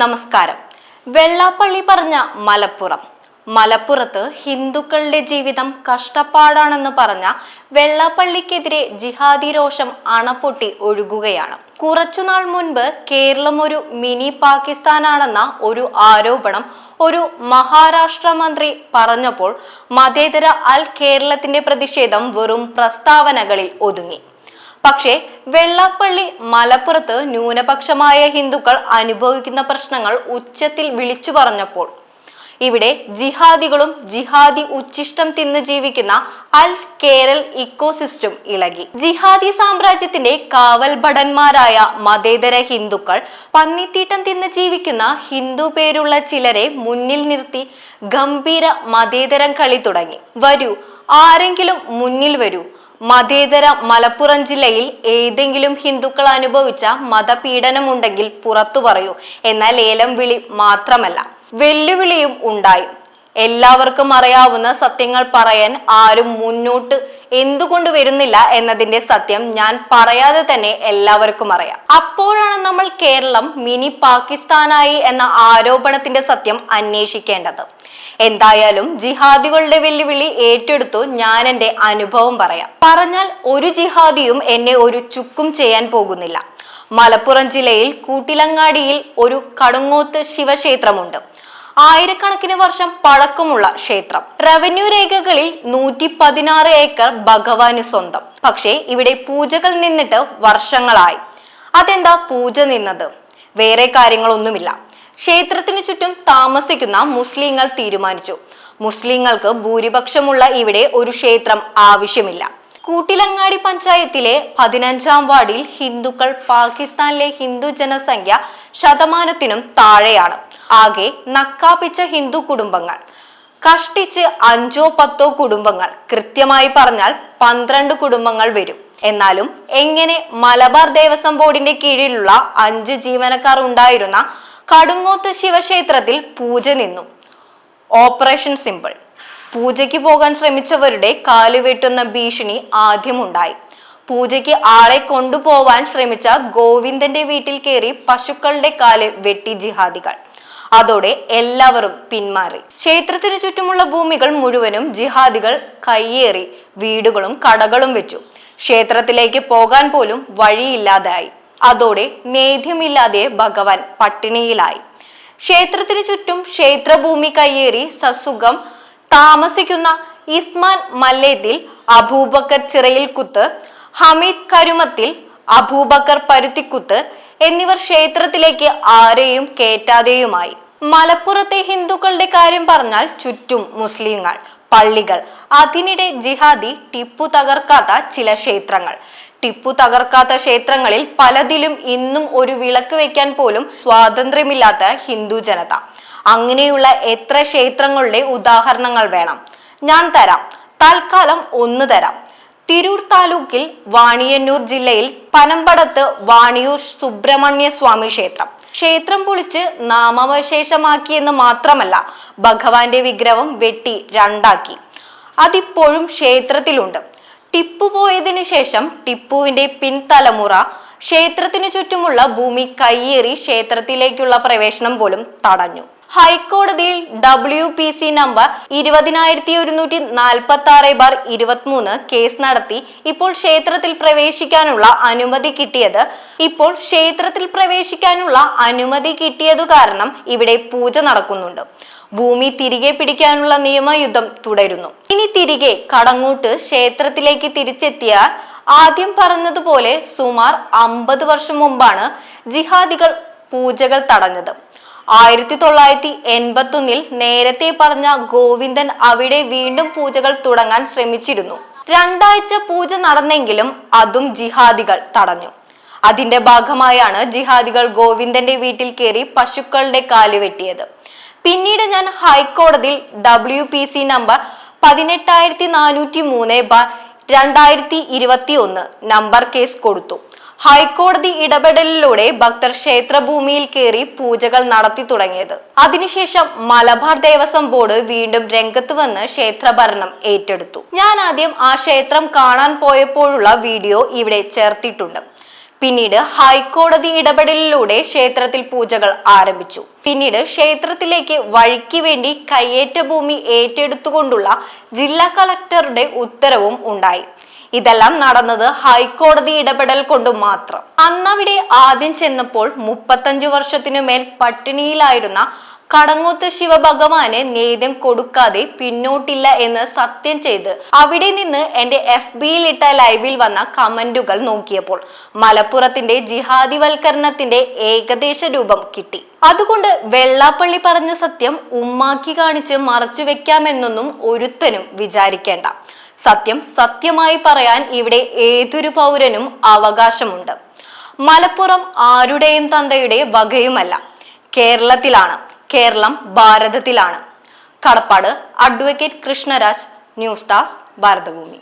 നമസ്കാരം. വെള്ളാപ്പള്ളി പറഞ്ഞ മലപ്പുറം. മലപ്പുറത്ത് ഹിന്ദുക്കളുടെ ജീവിതം കഷ്ടപ്പാടാണെന്ന് പറഞ്ഞ വെള്ളാപ്പള്ളിക്കെതിരെ ജിഹാദി രോഷം അണപൊട്ടി ഒഴുകുകയാണ്. കുറച്ചുനാൾ മുൻപ് കേരളം ഒരു മിനി പാകിസ്ഥാനാണെന്ന ഒരു ആരോപണം ഒരു മഹാരാഷ്ട്ര മന്ത്രി പറഞ്ഞപ്പോൾ മതേതര അൽ കേരളത്തിന്റെ പ്രതിഷേധം വെറും പ്രസ്താവനകളിൽ ഒതുങ്ങി. പക്ഷേ വെള്ളാപ്പള്ളി മലപ്പുറത്ത് ന്യൂനപക്ഷമായ ഹിന്ദുക്കൾ അനുഭവിക്കുന്ന പ്രശ്നങ്ങൾ ഉച്ചത്തിൽ വിളിച്ചു പറഞ്ഞപ്പോൾ ഇവിടെ ജിഹാദികളും ജിഹാദി ഉച്ചിഷ്ടം തിന്ന് ജീവിക്കുന്ന അൽ കേരൽ ഇക്കോസിസ്റ്റം ഇളകി. ജിഹാദി സാമ്രാജ്യത്തിന്റെ കാവൽ ഭടന്മാരായ മതേതര ഹിന്ദുക്കൾ പന്നിത്തീട്ടം തിന്ന് ജീവിക്കുന്ന ഹിന്ദു പേരുള്ള ചിലരെ മുന്നിൽ നിർത്തി ഗംഭീര മതേതരം കളി തുടങ്ങി. വരൂ ആരെങ്കിലും മുന്നിൽ വരൂ. മതേതര മലപ്പുറം ജില്ലയിൽ ഏതെങ്കിലും ഹിന്ദുക്കൾ അനുഭവിച്ച മതപീഡനമുണ്ടെങ്കിൽ പുറത്തു പറയൂ. എന്നാൽ ലേലം വിളി മാത്രമല്ല. വെല്ലുവിളിയും ഉണ്ടായി. എല്ലാവർക്കും അറിയാവുന്ന സത്യങ്ങൾ പറയാൻ ആരും മുന്നോട്ട് എന്തുകൊണ്ട് വരുന്നില്ല എന്നതിന്റെ സത്യം ഞാൻ പറയാതെ തന്നെ എല്ലാവർക്കും അറിയാം. അപ്പോഴാണ് നമ്മൾ കേരളം മിനി പാകിസ്ഥാനായി എന്ന ആരോപണത്തിന്റെ സത്യം അന്വേഷിക്കേണ്ടത്. എന്തായാലും ജിഹാദികളുടെ വെല്ലുവിളി ഏറ്റെടുത്തു ഞാൻ എന്റെ അനുഭവം പറയാം. പറഞ്ഞാൽ ഒരു ജിഹാദിയും എന്നെ ഒരു ചുക്കും ചെയ്യാൻ പോകുന്നില്ല. മലപ്പുറം ജില്ലയിൽ കൂട്ടിലങ്ങാടിയിൽ ഒരു കടുങ്ങോത്ത് ശിവക്ഷേത്രമുണ്ട്. ആയിരക്കണക്കിന് വർഷം പഴക്കമുള്ള ക്ഷേത്രം. റവന്യൂ രേഖകളിൽ നൂറ്റി പതിനാറ് ഏക്കർ ഭഗവാന് സ്വന്തം. പക്ഷേ ഇവിടെ പൂജകൾ നിന്നിട്ട് വർഷങ്ങളായി. അതെന്താ പൂജ നിന്നത്? വേറെ കാര്യങ്ങളൊന്നുമില്ല. ക്ഷേത്രത്തിനു ചുറ്റും താമസിക്കുന്ന മുസ്ലിങ്ങൾ തീരുമാനിച്ചു. മുസ്ലിങ്ങൾക്ക് ഭൂരിപക്ഷമുള്ള ഇവിടെ ഒരു ക്ഷേത്രം ആവശ്യമില്ല. കൂട്ടിലങ്ങാടി പഞ്ചായത്തിലെ പതിനഞ്ചാം വാർഡിൽ ഹിന്ദുക്കൾ പാകിസ്ഥാനിലെ ഹിന്ദു ജനസംഖ്യ ശതമാനത്തിനും താഴെയാണ്. ആകെ നക്കാപ്പിച്ച ഹിന്ദു കുടുംബങ്ങൾ. കഷ്ടിച്ച് അഞ്ചോ പത്തോ കുടുംബങ്ങൾ. കൃത്യമായി പറഞ്ഞാൽ പന്ത്രണ്ട് കുടുംബങ്ങൾ വരും. എന്നാലും എങ്ങനെ മലബാർ ദേവസ്വം ബോർഡിന്റെ കീഴിലുള്ള അഞ്ച് ജീവനക്കാർ ഉണ്ടായിരുന്ന കടുങ്ങോത്ത് ശിവക്ഷേത്രത്തിൽ പൂജ നിന്നു. Operation simple. പൂജയ്ക്ക് പോകാൻ ശ്രമിച്ചവരുടെ കാലുവെട്ടുന്ന ഭീഷണി ആദ്യമുണ്ടായി. പൂജയ്ക്ക് ആളെ കൊണ്ടുപോവാൻ ശ്രമിച്ച ഗോവിന്ദന്റെ വീട്ടിൽ കയറി പശുക്കളുടെ കാൽ വെട്ടി ജിഹാദികൾ. അതോടെ എല്ലാവരും പിന്മാറി. ക്ഷേത്രത്തിനു ചുറ്റുമുള്ള ഭൂമികൾ മുഴുവനും ജിഹാദികൾ കയ്യേറി വീടുകളും കടകളും വെച്ചു. ക്ഷേത്രത്തിലേക്ക് പോകാൻ പോലും വഴിയില്ലാതായി. അതോടെ നേദ്യമില്ലാതെ ഭഗവാൻ പട്ടിണിയിലായി. ക്ഷേത്രത്തിനു ചുറ്റും ക്ഷേത്രഭൂമി കയ്യേറി സസുഖം താമസിക്കുന്ന ഇസ്മാൻ മല്ലേത്തിൽ അബൂബക്കർ ചിറയിൽ കുത്ത് ഹമീദ് കരുമത്തിൽ അബൂബക്കർ പരുത്തിക്കുത്ത് എന്നിവർ ക്ഷേത്രത്തിലേക്ക് ആരെയും കേറ്റാതെയുമായി മലപ്പുറത്തെ ഹിന്ദുക്കളുടെ കാര്യം പറഞ്ഞാൽ ചുറ്റും മുസ്ലിങ്ങൾ. പള്ളികൾ. അതിനിടെ ജിഹാദി ടിപ്പു തകർക്കാത്ത ചില ക്ഷേത്രങ്ങൾ. ടിപ്പു തകർക്കാത്ത ക്ഷേത്രങ്ങളിൽ പലതിലും ഇന്നും ഒരു വിളക്ക് വെക്കാൻ പോലും സ്വാതന്ത്ര്യമില്ലാത്ത ഹിന്ദു ജനത. അങ്ങനെയുള്ള എത്ര ക്ഷേത്രങ്ങളുടെ ഉദാഹരണങ്ങൾ വേണം? ഞാൻ തരാം. തൽക്കാലം ഒന്ന് തരാം. തിരൂർ താലൂക്കിൽ വാണിയന്നൂർ ജില്ലയിൽ പനമ്പടത്ത് വാണിയൂർ സുബ്രഹ്മണ്യ സ്വാമി ക്ഷേത്രം. ക്ഷേത്രം പൊളിച്ച് നാമവശേഷമാക്കിയെന്ന് മാത്രമല്ല ഭഗവാന്റെ വിഗ്രഹം വെട്ടി രണ്ടാക്കി. അതിപ്പോഴും ക്ഷേത്രത്തിലുണ്ട്. ടിപ്പു പോയതിനു ശേഷം ടിപ്പുവിന്റെ പിൻതലമുറ ക്ഷേത്രത്തിനു ചുറ്റുമുള്ള ഭൂമി കയ്യേറി ക്ഷേത്രത്തിലേക്കുള്ള പ്രവേശനം പോലും തടഞ്ഞു. ഹൈക്കോടതിയിൽ ഡബ്ല്യു പി സി നമ്പർ ഇരുപതിനായിരത്തി ഒരുന്നൂറ്റി നാൽപ്പത്തി ആറ് ബാർ ഇരുപത്തിമൂന്ന് കേസ് നടത്തി ഇപ്പോൾ ക്ഷേത്രത്തിൽ പ്രവേശിക്കാനുള്ള അനുമതി കിട്ടിയത്. ഇപ്പോൾ ക്ഷേത്രത്തിൽ പ്രവേശിക്കാനുള്ള അനുമതി കിട്ടിയതു കാരണം ഇവിടെ പൂജ നടക്കുന്നുണ്ട്. ഭൂമി തിരികെ പിടിക്കാനുള്ള നിയമയുദ്ധം തുടരുന്നു. ഇനി തിരികെ കടങ്ങൂട്ട് ക്ഷേത്രത്തിലേക്ക് തിരിച്ചെത്തിയാൽ ആദ്യം പറഞ്ഞതുപോലെ സുമാർ അമ്പത് വർഷം മുമ്പാണ് ജിഹാദികൾ പൂജകൾ തടഞ്ഞത്. ആയിരത്തി തൊള്ളായിരത്തി എൺപത്തൊന്നിൽ നേരത്തെ പറഞ്ഞ ഗോവിന്ദൻ അവിടെ വീണ്ടും പൂജകൾ തുടങ്ങാൻ ശ്രമിച്ചിരുന്നു. രണ്ടാഴ്ച പൂജ നടന്നെങ്കിലും അതും ജിഹാദികൾ തടഞ്ഞു. അതിന്റെ ഭാഗമായാണ് ജിഹാദികൾ ഗോവിന്ദന്റെ വീട്ടിൽ കയറി പശുക്കളുടെ കാൽ വെട്ടിയത്. പിന്നീട് ഞാൻ ഹൈക്കോടതിയിൽ ഡബ്ല്യു പി സി നമ്പർ പതിനെട്ടായിരത്തി നാനൂറ്റി മൂന്ന് ബാർ രണ്ടായിരത്തി ഇരുപത്തി ഒന്ന് നമ്പർ കേസ് കൊടുത്തു. ഹൈക്കോടതി ഇടപെടലിലൂടെ ഭക്തർ ക്ഷേത്രഭൂമിയിൽ കയറി പൂജകൾ നടത്തി തുടങ്ങിയത്. അതിനുശേഷം മലബാർ ദേവസ്വം ബോർഡ് വീണ്ടും രംഗത്ത് വന്ന് ക്ഷേത്രഭരണം ഏറ്റെടുത്തു. ഞാൻ ആദ്യം ആ ക്ഷേത്രം കാണാൻ പോയപ്പോഴുള്ള വീഡിയോ ഇവിടെ ചേർത്തിട്ടുണ്ട്. പിന്നീട് ഹൈക്കോടതി ഇടപെടലിലൂടെ ക്ഷേത്രത്തിൽ പൂജകൾ ആരംഭിച്ചു. പിന്നീട് ക്ഷേത്രത്തിലേക്ക് വഴിക്ക് വേണ്ടി കയ്യേറ്റ ഭൂമി ഏറ്റെടുത്തുകൊണ്ടുള്ള ജില്ലാ കളക്ടറുടെ ഉത്തരവും ഉണ്ടായി. ഇതെല്ലാം നടന്നത് ഹൈക്കോടതി ഇടപെടൽ കൊണ്ട് മാത്രം. അന്നവിടെ ആദ്യം ചെന്നപ്പോൾ മുപ്പത്തഞ്ചു വർഷത്തിനു മേൽ പട്ടിണിയിലായിരുന്ന കടങ്ങൂത്ത് ശിവഭഗവാന് നേദ്യം കൊടുക്കാതെ പിന്നോട്ടില്ല എന്ന് സത്യം ചെയ്ത് അവിടെ നിന്ന് എന്റെ എഫ് ബിയിൽ ഇട്ട ലൈവിൽ വന്ന കമന്റുകൾ നോക്കിയപ്പോൾ മലപ്പുറത്തിന്റെ ജിഹാദിവൽക്കരണത്തിന്റെ ഏകദേശ രൂപം കിട്ടി. അതുകൊണ്ട് വെള്ളാപ്പള്ളി പറഞ്ഞ സത്യം ഉമ്മാക്കി കാണിച്ച് മറച്ചു വെക്കാമെന്നൊന്നും ഒരുത്തനും വിചാരിക്കേണ്ട. സത്യം സത്യമായി പറയാൻ ഇവിടെ ഏതൊരു പൗരനും അവകാശമുണ്ട്. മലപ്പുറം ആരുടെയും തന്തയുടെ വകയുമല്ല. കേരളത്തിലാണ്. കേരളം ഭാരതത്തിലാണ്. കടപ്പാട് അഡ്വക്കേറ്റ് കൃഷ്ണരാജ് ന്യൂസ് ഡാസ് ഭാരതഭൂമി.